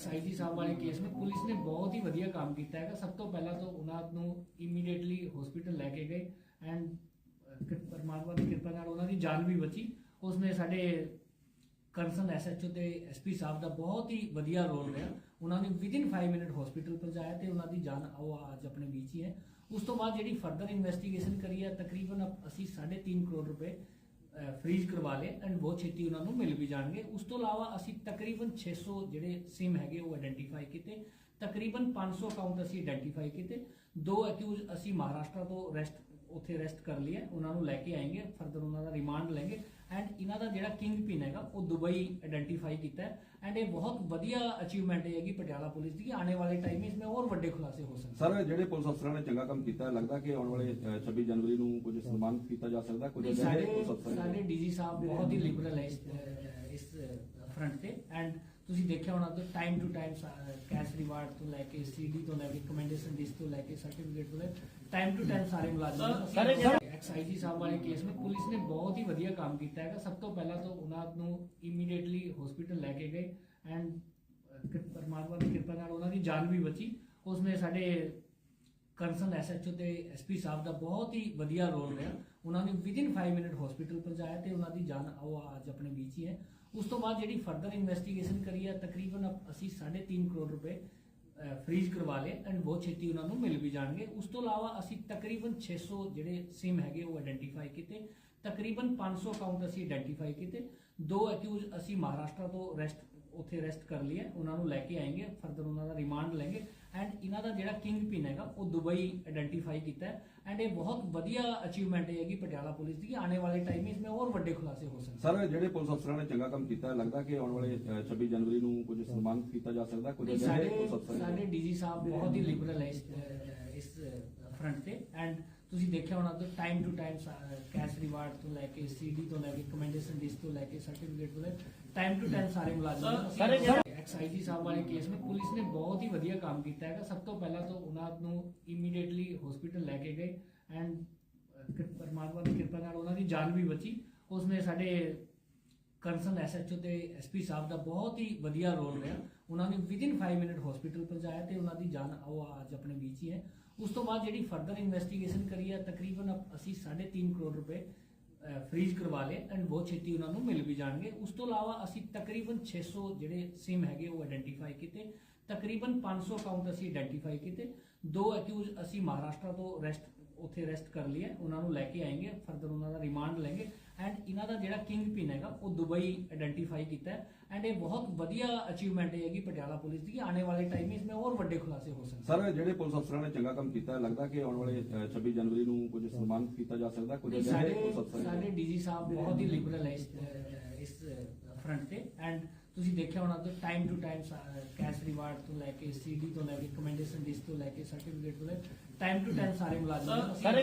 ਐਕਸਾਈਜੀ ਸਾਹਿਬ ਵਾਲੇ ਕੇਸ ਨੂੰ, ਪੁਲਿਸ ਨੇ ਬਹੁਤ ਹੀ ਵਧੀਆ ਕੰਮ ਕੀਤਾ ਹੈਗਾ। ਸਭ ਤੋਂ ਪਹਿਲਾਂ ਤਾਂ ਉਹਨਾਂ ਨੂੰ ਇਮੀਡੀਏਟਲੀ ਹਸਪੀਟਲ ਲੈ ਕੇ ਗਏ ਐਂਡ ਪਰਮਾਤਮਾ ਦੀ ਕਿਰਪਾ ਨਾਲ ਉਹਨਾਂ ਦੀ ਜਾਨ ਵੀ ਬਚੀ। ਉਸਨੇ ਸਾਡੇ ਕਰਸਨ ਐਸਐਚਓ ਤੇ ਐਸਪੀ ਸਾਹਿਬ ਦਾ ਬਹੁਤ ਹੀ ਵਧੀਆ ਰੋਲ ਰਿਹਾ। ਉਹਨਾਂ ਨੇ ਵਿਦਿਨ 5 ਮਿੰਟ ਹਸਪੀਟਲ ਪਹੁੰਚਾਇਆ ਤੇ ਉਹਨਾਂ ਦੀ ਜਾਨ ਉਹ ਅੱਜ ਆਪਣੇ ਵਿੱਚ ਹੀ ਹੈ। ਉਸ ਤੋਂ ਬਾਅਦ ਜਿਹੜੀ ਫਰਦਰ ਇਨਵੈਸਟੀਗੇਸ਼ਨ ਕਰੀ ਹੈ, ਤਕਰੀਬਨ ਅਸੀਂ 3.5 ਕਰੋੜ ਰੁਪਏ ਫ੍ਰੀਜ਼ ਕਰਵਾ ਲਏ ਐਂਡ ਬਹੁਤ ਛੇਤੀ ਉਹਨਾਂ ਨੂੰ ਮਿਲ ਵੀ ਜਾਣਗੇ। ਉਸ ਤੋਂ ਇਲਾਵਾ ਅਸੀਂ ਤਕਰੀਬਨ 600 ਜਿਹੜੇ ਸਿਮ ਹੈਗੇ ਉਹ ਆਇਡੈਂਟੀਫਾਈ ਕੀਤੇ। ਤਕਰੀਬਨ 500 ਅਕਾਊਂਟ ਅਸੀਂ ਆਇਡੈਂਟੀਫਾਈ ਕੀਤੇ। ਦੋ ਅਕਿਊਜ਼ ਅਸੀਂ ਮਹਾਰਾਸ਼ਟਰ ਤੋਂ ਅਰੈਸਟ ਉੱਥੇ ਅਰੈਸਟ ਕਰ ਲਿਆ ਉਹਨਾਂ ਨੂੰ ਲੈ ਕੇ ਆਏਗੇ ਫਰਦਰ ਉਹਨਾਂ ਦਾ ਰਿਮਾਂਡ ਲੈਂਗੇ ਐਂਡ ਇਹਨਾਂ ਦਾ ਜਿਹੜਾ ਕਿੰਗ ਪਿਨ ਹੈਗਾ ਉਹ ਦੁਬਈ ਆਇਡੈਂਟੀਫਾਈ ਕੀਤਾ ਹੈ ਐਂਡ ਇਹ ਬਹੁਤ ਵਧੀਆ ਅਚੀਵਮੈਂਟ ਹੈਗੀ ਪਟਿਆਲਾ ਪੁਲਿਸ ਦੀ ਕਿ ਆਉਣੇ ਵਾਲੇ ਟਾਈਮ ਵਿੱਚ ਮੈਂ ਹੋਰ ਵੱਡੇ ਖੁਲਾਸੇ ਹੋ ਸਕਦੇ ਸਰ ਜਿਹੜੇ ਪੁਲਿਸ ਅਫਸਰਾਂ ਨੇ ਚੰਗਾ ਕੰਮ ਕੀਤਾ ਹੈ, ਲੱਗਦਾ ਕਿ ਆਉਣ ਵਾਲੇ ਅ, 26 ਜਨਵਰੀ ਨੂੰ ਕੁਝ ਸਨਮਾਨਿਤ ਕੀਤਾ ਜਾ ਸਕਦਾ ਕੁਝ ਸਾਡੇ ਪੁਲਿਸ ਅਫਸਰ ਸਾਡੇ ਨੇ। ਡੀਜੀ ਸਾਹਿਬ ਬਹੁਤ ਹੀ ਲਿਬਰਲ ਹੈ ਇਸ ਇਸ ਫਰੰਟ ਤੇ ਐਂਡ ਤੁਸੀਂ ਦੇਖਿਆ ਹੋਣਾ ਤਾਂ time to time cash reward ਤੋਂ ਲੈ ਕੇ ਸੀਡੀ ਤੋਂ ਲੈ ਕੇ ਕਮੈਂਡੇਸ਼ਨ ਲਿਸਟ ਤੋਂ ਲੈ ਕੇ ਸਰਟੀਫਿਕੇਟ ਤੋਂ ਲੈ ਟਾਈਮ ਟੂ ਟਾਈਮ ਸਾਰੇ ਮੁਲਾਜ਼ਮ ਸਾਰੇ ਐਕਸਾਈਜੀ ਸਾਹਿਬ ਵਾਲੇ ਕੇਸ ਨੂੰ ਪੁਲਿਸ ਨੇ ਬਹੁਤ ਹੀ ਵਧੀਆ ਕੰਮ ਕੀਤਾ ਹੈਗਾ। ਸਭ ਤੋਂ ਪਹਿਲਾਂ ਤਾਂ ਉਹਨਾਂ ਨੂੰ ਇਮੀਡੀਏਟਲੀ ਹਸਪੀਟਲ ਲੈ ਕੇ ਗਏ ਐਂਡ ਪਰਮਾਤਮਾ ਦੀ ਕਿਰਪਾ ਨਾਲ ਉਹਨਾਂ ਦੀ ਜਾਨ ਵੀ ਬਚੀ। ਉਸਨੇ ਸਾਡੇ ਕਰਸਨ ਐਸਐਚਓ ਤੇ ਐਸਪੀ ਸਾਹਿਬ ਦਾ ਬਹੁਤ ਹੀ ਵਧੀਆ ਰੋਲ ਰਿਹਾ। ਉਹਨਾਂ ਨੇ ਵਿਦਿਨ 5 ਮਿੰਟ ਹਸਪੀਟਲ ਪਹੁੰਚਾਇਆ ਤੇ ਉਹਨਾਂ ਦੀ ਜਾਨ ਉਹ ਅੱਜ ਆਪਣੇ ਵਿੱਚ ਹੀ ਹੈ। ਉਸ ਤੋਂ ਬਾਅਦ ਜਿਹੜੀ ਫਰਦਰ ਇਨਵੈਸਟੀਗੇਸ਼ਨ ਕਰੀ ਹੈ ਤਕਰੀਬਨ ਅਸੀਂ 3.5 ਕਰੋੜ ਰੁਪਏ ਫ੍ਰੀਜ਼ ਕਰਵਾ ਲਏ ਐਂਡ ਬਹੁਤ ਛੇਤੀ ਉਹਨਾਂ ਨੂੰ ਮਿਲ ਵੀ ਜਾਣਗੇ। ਉਸ ਤੋਂ ਇਲਾਵਾ ਅਸੀਂ ਤਕਰੀਬਨ 600 ਜਿਹੜੇ ਸਿਮ ਹੈਗੇ ਉਹ ਆਇਡੈਂਟੀਫਾਈ ਕੀਤੇ, ਤਕਰੀਬਨ 500 ਅਕਾਊਂਟ ਅਸੀਂ ਆਇਡੈਂਟੀਫਾਈ ਕੀਤੇ। ਦੋ ਅਕਿਊਜ਼ ਅਸੀਂ ਮਹਾਰਾਸ਼ਟਰ ਤੋਂ ਅਰੈਸਟ ਉੱਥੇ ਅਰੈਸਟ ਕਰ ਲਿਆ ਉਹਨਾਂ ਨੂੰ ਲੈ ਕੇ ਆਏਗੇ ਫਰਦਰ ਉਹਨਾਂ ਦਾ ਰਿਮਾਂਡ ਲੈਂਗੇ। ਐਂਡ ਇਹਨਾਂ ਦਾ ਜਿਹੜਾ ਕਿੰਗ ਪਿਨ ਹੈਗਾ ਉਹ ਦੁਬਈ ਆਇਡੈਂਟੀਫਾਈ ਕੀਤਾ ਹੈ। ਐਂਡ ਇਹ ਬਹੁਤ ਵਧੀਆ ਅਚੀਵਮੈਂਟ ਹੈਗੀ ਪਟਿਆਲਾ ਪੁਲਿਸ ਦੀ ਕਿ ਆਉਣੇ ਵਾਲੇ ਟਾਈਮ ਵਿੱਚ ਮੈਂ ਹੋਰ ਵੱਡੇ ਖੁਲਾਸੇ ਹੋ ਸਕਦੇ ਸਰ ਜਿਹੜੇ ਪੁਲਿਸ ਅਫਸਰਾਂ ਨੇ ਚੰਗਾ ਕੰਮ ਕੀਤਾ ਹੈ, ਲੱਗਦਾ ਕਿ ਆਉਣ ਵਾਲੇ ਅ, 26 ਜਨਵਰੀ ਨੂੰ ਕੁਝ ਸਨਮਾਨਿਤ ਕੀਤਾ ਜਾ ਸਕਦਾ ਕੁਝ ਸਾਡੇ ਪੁਲਿਸ ਅਫਸਰ। ਸਾਡੇ ਡੀਜੀ ਸਾਹਿਬ ਬਹੁਤ ਹੀ ਲਿਬਰਲ ਹੈ ਇਸ ਇਸ ਫਰੰਟ ਤੇ। ਐਂਡ ਤੁਸੀਂ ਦੇਖਿਆ ਹੋਣਾ ਤਾਂ time to time cash reward ਤੋਂ ਲੈ ਕੇ ਸੀਡੀ ਤੋਂ ਲੈ ਕੇ ਕਮੈਂਡੇਸ਼ਨ ਲਿਸਟ ਤੋਂ ਲੈ ਕੇ ਸਰਟੀਫਿਕੇਟ ਤੋਂ ਲੈ ਟਾਈਮ ਟੂ ਟਾਈਮ ਸਾਰੇ ਮੁਲਾਜ਼ਮ ਸਾਰੇ ਐਕਸਾਈਜੀ ਸਾਹਿਬ ਵਾਲੇ ਕੇਸ ਨੂੰ ਪੁਲਿਸ ਨੇ ਬਹੁਤ ਹੀ ਵਧੀਆ ਕੰਮ ਕੀਤਾ ਹੈਗਾ। ਸਭ ਤੋਂ ਪਹਿਲਾਂ ਤਾਂ ਉਹਨਾਂ ਨੂੰ ਇਮੀਡੀਏਟਲੀ ਹਸਪੀਟਲ ਲੈ ਕੇ ਗਏ। ਐਂਡ ਪਰਮਾਤਮਾ ਦੀ ਕਿਰਪਾ ਨਾਲ ਉਹਨਾਂ ਦੀ ਜਾਨ ਵੀ ਬਚੀ। ਉਸਨੇ ਸਾਡੇ ਕਰਸਨ ਐਸਐਚਓ ਤੇ ਐਸਪੀ ਸਾਹਿਬ ਦਾ ਬਹੁਤ ਹੀ ਵਧੀਆ ਰੋਲ ਰਿਹਾ। ਉਹਨਾਂ ਨੇ ਵਿਦਿਨ 5 ਮਿੰਟ ਹਸਪੀਟਲ ਪਹੁੰਚਾਇਆ ਤੇ ਉਹਨਾਂ ਦੀ ਜਾਨ ਉਹ ਅੱਜ ਆਪਣੇ ਵਿੱਚ ਹੀ ਹੈ। ਉਸ ਤੋਂ ਬਾਅਦ ਜਿਹੜੀ ਫਰਦਰ ਇਨਵੈਸਟੀਗੇਸ਼ਨ ਕਰੀ ਹੈ, ਤਕਰੀਬਨ ਅਸੀਂ 3.5 ਕਰੋੜ ਰੁਪਏ ਫ੍ਰੀਜ਼ ਕਰਵਾ ਲਏ ਐਂਡ ਬਹੁਤ ਛੇਤੀ ਉਹਨਾਂ ਨੂੰ ਮਿਲ ਵੀ ਜਾਣਗੇ। ਉਸ ਤੋਂ ਇਲਾਵਾ ਅਸੀਂ ਤਕਰੀਬਨ 600 ਜਿਹੜੇ ਸਿਮ ਹੈਗੇ ਉਹ ਆਇਡੈਂਟੀਫਾਈ ਕੀਤੇ। ਤਕਰੀਬਨ 500 ਅਕਾਊਂਟ ਅਸੀਂ ਆਇਡੈਂਟੀਫਾਈ ਕੀਤੇ। ਦੋ ਅਕਿਊਜ਼ ਅਸੀਂ ਮਹਾਰਾਸ਼ਟਰ ਤੋਂ ਅਰੈਸਟ ਉੱਥੇ ਅਰੈਸਟ ਕਰ ਲਿਆ ਉਹਨਾਂ ਨੂੰ ਲੈ ਕੇ ਆਏਗੇ ਫਰਦਰ ਉਹਨਾਂ ਦਾ ਰਿਮਾਂਡ ਲੈਂਗੇ। ਐਂਡ ਇਹਨਾਂ ਦਾ ਜਿਹੜਾ ਕਿੰਗ ਪਿਨ ਹੈਗਾ ਉਹ ਦੁਬਈ ਆਇਡੈਂਟੀਫਾਈ ਕੀਤਾ ਹੈ। ਐਂਡ ਇਹ ਬਹੁਤ ਵਧੀਆ ਅਚੀਵਮੈਂਟ ਹੈਗੀ ਪਟਿਆਲਾ ਪੁਲਿਸ ਦੀ ਕਿ ਆਉਣੇ ਵਾਲੇ ਟਾਈਮ ਵਿੱਚ ਮੈਂ ਹੋਰ ਵੱਡੇ ਖੁਲਾਸੇ ਹੋ ਸਕਦੇ ਸਰ ਜਿਹੜੇ ਪੁਲਿਸ ਅਫਸਰਾਂ ਨੇ ਚੰਗਾ ਕੰਮ ਕੀਤਾ ਹੈ, ਲੱਗਦਾ ਕਿ ਆਉਣ ਵਾਲੇ ਅ, 26 ਜਨਵਰੀ ਨੂੰ ਕੁਝ ਸਨਮਾਨਿਤ ਕੀਤਾ ਜਾ ਸਕਦਾ ਕੁਝ ਅਜਿਹੇ ਸਾਡੇ ਪੁਲਿਸ ਅਫਸਰ ਨੇ। ਸਾਡੇ ਡੀਜੀ ਸਾਹਿਬ ਬਹੁਤ ਹੀ ਲਿਬਰਲ ਹੈ ਇਸ ਇਸ ਫਰੰਟ ਤੇ। ਐਂਡ ਤੁਸੀਂ ਦੇਖਿਆ ਹੋਣਾ ਤਾਂ time to time cash reward ਤੋਂ ਲੈ ਕੇ ਸੀਡੀ ਤੋਂ ਲੈ ਕੇ ਕਮੈਂਡੇਸ਼ਨ ਲਿਸਟ ਤੋਂ ਲੈ ਕੇ ਸਰਟੀਫਿਕੇਟ ਤੋਂ ਲੈ ਟਾਈਮ ਟੂ ਟਾਈਮ ਸਾਰੇ ਮੁਲਾਜ਼ਮ ਸਾਰੇ